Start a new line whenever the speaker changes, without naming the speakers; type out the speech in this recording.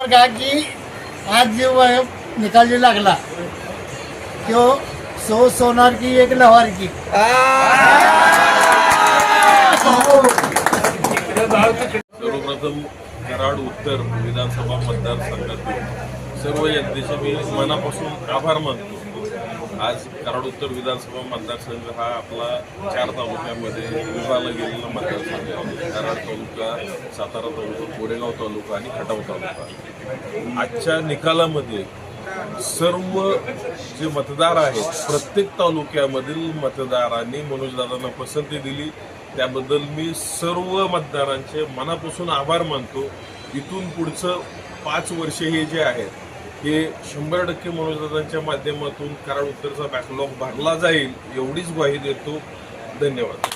का की आज जे वय निकाल जो लागला तो सो सोनार की एक लवार की.
सर्वप्रथम कराड उत्तर विधानसभा मतदारसंघातील सर्व जनतेचे मी मनापासून आभार मानतो. आज कराड उत्तर विधानसभा मतदारसंघ हा आपला चार तालुक्यामध्ये विभागला गेलेला मतदारसंघ आहे. कराड तालुका सातारा तालुका कोरेगाव तालुका आणि खटाव तालुका. आजच्या निकालामध्ये सर्व जे मतदार आहेत प्रत्येक तालुक्यामधील मतदारांनी मनोजदादांना पसंती दिली. त्याबद्दल मी सर्व मतदारांचे मनापासून आभार मानतो. इथून पुढचं पाच वर्ष हे जे आहेत हे शंभर टक्के मनोजदादांच्या माध्यमातून कराड उत्तरचा बॅकलॉग भरला जाईल एवढीच ग्वाही देतो. धन्यवाद.